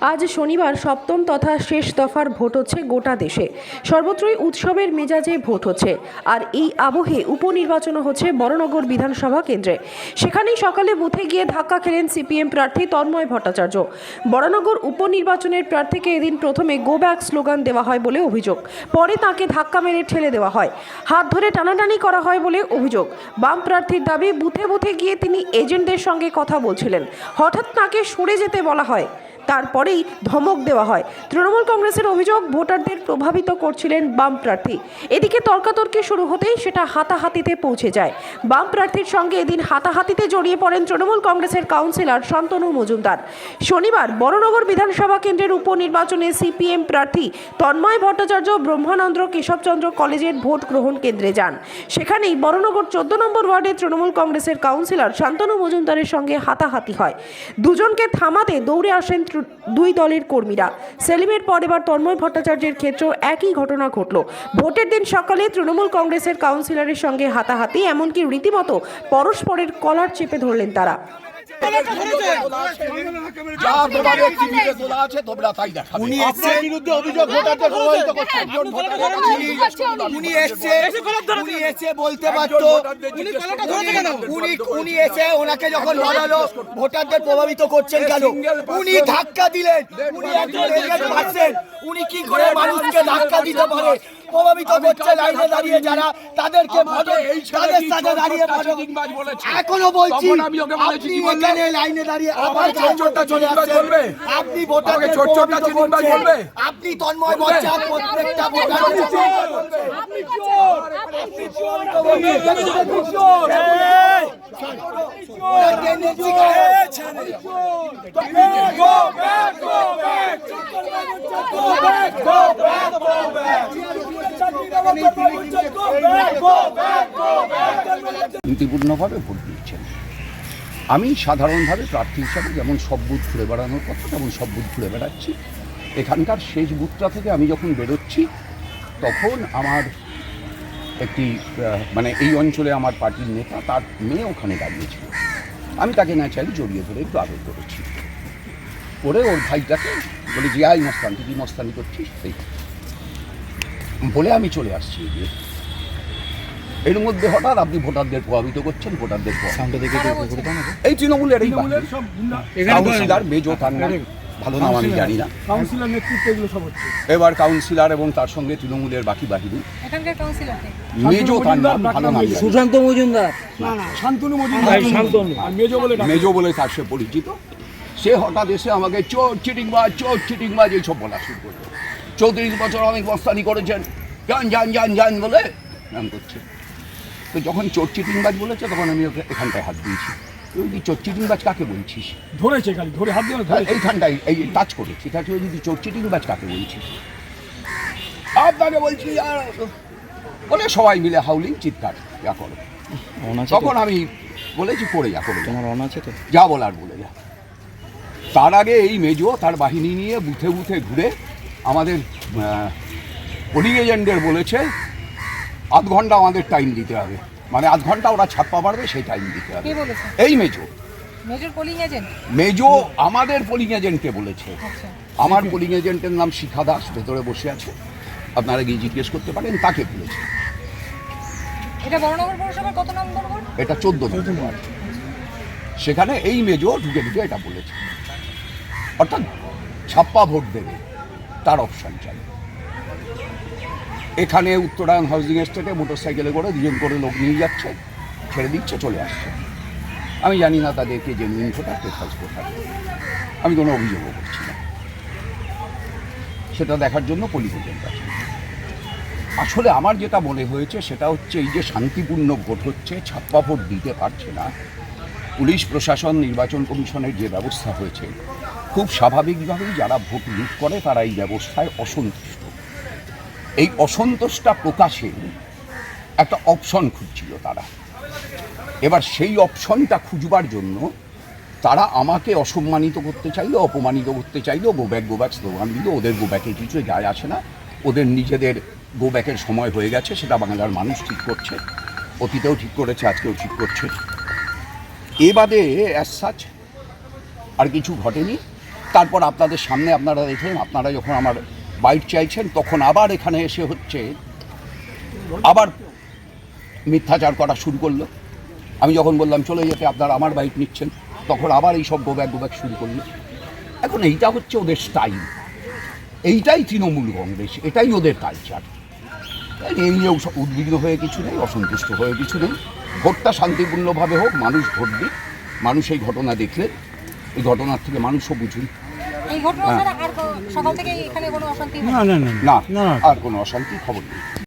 আজ শনিবার সপ্তম তথা শেষ দফার ভোট হচ্ছে গোটা দেশে। সর্বত্রই উৎসবের মেজাজে ভোট হচ্ছে। আর এই আবহে উপনির্বাচনও হচ্ছে বড়নগর বিধানসভা কেন্দ্রে। সেখানেই সকালে বুথে গিয়ে ধাক্কা খেলেন সিপিএম প্রার্থী তন্ময় ভট্টাচার্য। বড়নগর উপনির্বাচনের প্রার্থীকে এদিন প্রথমে গো ব্যাক স্লোগান দেওয়া হয় বলে অভিযোগ। পরে তাকে ধাক্কা মেরে ঠেলে দেওয়া হয়। হাত ধরে টানাটানি করা হয় বলে অভিযোগ। বাম প্রার্থীর দাবি, বুথে বুথে গিয়ে তিনি এজেন্টদের সঙ্গে কথা বলছিলেন। হঠাৎ তাকে সরে যেতে বলা হয়। তারপরেই ধমক দেওয়া হয়। তৃণমূল কংগ্রেসের অভিযোগ, ভোটারদের প্রভাবিত করছিলেন বাম প্রার্থী। এদিকে তর্কাতর্কি শুরু হতেই সেটা হাতাহাতিতে পৌঁছে যায়। বাম প্রার্থীর সঙ্গে এদিন হাতাহাতিতে জড়িয়ে পড়েন তৃণমূল কংগ্রেসের কাউন্সিলর শান্তনু মজুমদার। শনিবার বড়নগর বিধানসভা কেন্দ্রের উপনির্বাচনে সিপিএম প্রার্থী তন্ময় ভট্টাচার্য, ব্রহ্মানন্দ কেশবচন্দ্র কলেজের ভোট গ্রহণ কেন্দ্রে যান। সেখানেই বড়নগর চোদ্দ নম্বর ওয়ার্ডে তৃণমূল কংগ্রেসের কাউন্সিলর শান্তনু মজুমদারের সঙ্গে হাতাহাতি হয়। দুজনকে থামাতে দৌড়ে আসেন দুই দলের কর্মীরা। সেলিমের পর এবার তন্ময় ভট্টাচার্যের ক্ষেত্রেও একই ঘটনা ঘটল। ভোটের দিন সকালে তৃণমূল কংগ্রেসের কাউন্সিলরের সঙ্গে হাতাহাতি, এমনকি রীতিমতো পরস্পরের কলার চেপে ধরলেন তারা। যা তোমাদের টিভিতে তোলা আছে তোমরা তাই দেখাবে উনি আপনার বিরুদ্ধে অভিযোগ ভোটারদের প্রভাবিত করছে একজন ভোটারের কাছে নিয়ে যাচ্ছে উনি এসছে উনি এসে বলতে পারতো উনি উনি উনি এসে ওনাকে যখন বলালো ভোটারদের প্রভাবিত করছেন কেন? উনি ধাক্কা দিলেন। উনি একজন এজেন্ট পাচ্ছেন। উনি কি করে মানুষকে ধাক্কা দিতে পারে? প্রভাবিত করছে লাইনে দাঁড়িয়ে যারা তাদেরকে তাদের সাথে দাঁড়িয়ে এখনও বলছি আমি ওকে বলেছি, আপনি? এখানে লাইনে দাঁড়িয়ে আবার আমাকে চলে আসছেন আপনি। বলবে? তন্ময় বচ্চা প্রত্যেকটা ভোটারকে আপনি চোর আপনি চোর ওনাকে নিচ্ছি শান্তিপূর্ণভাবে ভোট দিচ্ছেন আমি সাধারণভাবে প্রার্থী হিসাবে যেমন সব বুথ ঘুরে বেড়ানোর কথা, তেমন সব বুথ ঘুরে বেড়াচ্ছি। এখানকার শেষ বুথটা থেকে আমি যখন বেরোচ্ছি, তখন আমার একটি মানে এই অঞ্চলে আমার পার্টির নেতা তার মেয়ে ওখানে দাঁড়িয়েছিল। আমি তাকে ন্যাচারালি জড়িয়ে ধরে একটু আদর করেছি। করে ওর ভাইটাকে বলে যে আই মস্তান তুই কি মস্তানি করছিস? সেই বলে আমি চলে আসছি এগিয়ে। এর মধ্যে হঠাৎ আপনি ভোটারদের প্রভাবিত করছেন ভোটারদের এই তৃণমূলের এই কাউন্সিলার মেজো তার ভালো নাম আমি জানি না। কাউন্সিলর নেতৃত্বে এগুলো সব হচ্ছে। এবার কাউন্সিলর এবং তার সঙ্গে তৃণমূলের বাকি বাহিনী। এখানকার মেজো তার নাম ভালো নাম জানি না। সুশান্ত মজুমদার। শান্তনু মজুমদার শান্তনু। আর মেজো বলে। মেজো বলে তার সে পরিচিত। সে হঠাৎ এসে আমাকে চোর চিটিংবাজ চোর চিটিংবাজ এইসব বলা শুরু করল। চৌত্রিশ বছর অনেক মস্তানি করেছেন। যান যান যান যান বলে নাম করছে। তো যখন চোর চিটিংবাজ বলেছে তখন আমি ওকে এখানটায় হাত দিয়েছি। তুই যদি চোর চিটিংবাজ কাকে বলছিস? ধরেছে খালি ধরে হাত দিয়ে ধরেছে। এইখানটায় এই টাচ করেছি। তাকে যদি চোর চিটিংবাজ কাকে বলছিস? আপনাকে বলছি আর বলে সবাই মিলে হাউলিং চিৎকার যা করো। তখন আমি বলেছি পড়ে যা করে যা। তোমার অন আছে তো? যা বলার বলে যা। তার আগে এই মেজো তার বাহিনী নিয়ে বুথে বুথে ঘুরে আমাদের পোলিং এজেন্টদের বলেছে আধ ঘণ্টা আমাদের টাইম দিতে হবে। মানে আধ ঘণ্টা ওরা ছাপ্পা মারবে সেই টাইম দিতে হবে। এই মেজো। মেজর পোলিং এজেন্ট মেজো আমাদের পোলিং এজেন্টকে বলেছে। আচ্ছা। আমার পোলিং এজেন্টের নাম শিখা দাস ভেতরে বসে আছে। আপনারা গিয়ে জিজ্ঞেস করতে পারেন তাকে বলেছে। এটা বড়নগর পৌরসভার কত নম্বর এটা চোদ্দ নম্বর সেখানে এই মেজো ঢুকে ঢুকে এটা বলেছে। অর্থাৎ ছাপ্পা ভোট দেবে তার অপশন চাই। এখানে উত্তরায়ণ হাউজিং এস্টেটে মোটর সাইকেলে করে দুজন করে লোক নিয়ে যাচ্ছে, ছেড়ে দিচ্ছে, চলে আসছে। আমি জানি না তাদেরকে জেনুইন ভোটার, কে ফার্স্ট ভোটার। আমি কোনো অভিযোগও করছি না। সেটা দেখার জন্য পুলিশ এজেন্ট আছে। আসলে আমার যেটা মনে হয়েছে, সেটা হচ্ছে এই যে শান্তিপূর্ণ ভোট হচ্ছে, ছাপ্পা ভোট দিতে পারছে না। পুলিশ, প্রশাসন, নির্বাচন কমিশনের যে ব্যবস্থা হয়েছে, খুব স্বাভাবিকভাবেই যারা ভোট লুট করে, তারা এই ব্যবস্থায় অসন্তুষ্ট। এই অসন্তোষটা প্রকাশে একটা অপশন খুঁজছিল তারা। এবার সেই অপশনটা খুঁজবার জন্য তারা আমাকে অসম্মানিত করতে চাইলো, অপমানিত করতে চাইলো গোব্যাক গোব্যাক স্লোগান দিল। ওদের গোব্যাকে কিছু যায় আসে না। ওদের নিজেদের গোব্যাকের সময় হয়ে গেছে, সেটা বাংলার মানুষ ঠিক করছে। অতীতেও ঠিক করেছে, আজকেও ঠিক করছে। এ বাদে অ্যাজ সাচ আর কিছু ঘটেনি। তারপর আপনাদের সামনে আপনারা দেখলেন, আপনারা যখন আমার বাইট চাইছেন, তখন আবার এখানে এসে হচ্ছে আবার মিথ্যাচার করা শুরু করল। আমি যখন বললাম, চলে যেতে, আপনারা আমার বাইক নিচ্ছেন, তখন আবার এই সব গোব্যাক গোব্যাক শুরু করল। এখন এইটা হচ্ছে ওদের স্টাইল এইটাই তৃণমূল কংগ্রেস, এটাই ওদের কালচার এই নিয়ে উদ্বিগ্ন হয়ে কিছু নেই, অসন্তুষ্ট হয়ে কিছু নেই। ভোটটা শান্তিপূর্ণভাবে হোক, মানুষ ভোট দিক, মানুষ এই ঘটনা দেখলে, এই ঘটনার থেকে মানুষও বুঝুন এই ঘটনা হ্যাঁ। ছাড়া আর সকাল থেকে এখানে কোনো অশান্তি? না আর কোনো অশান্তির খবর নেই।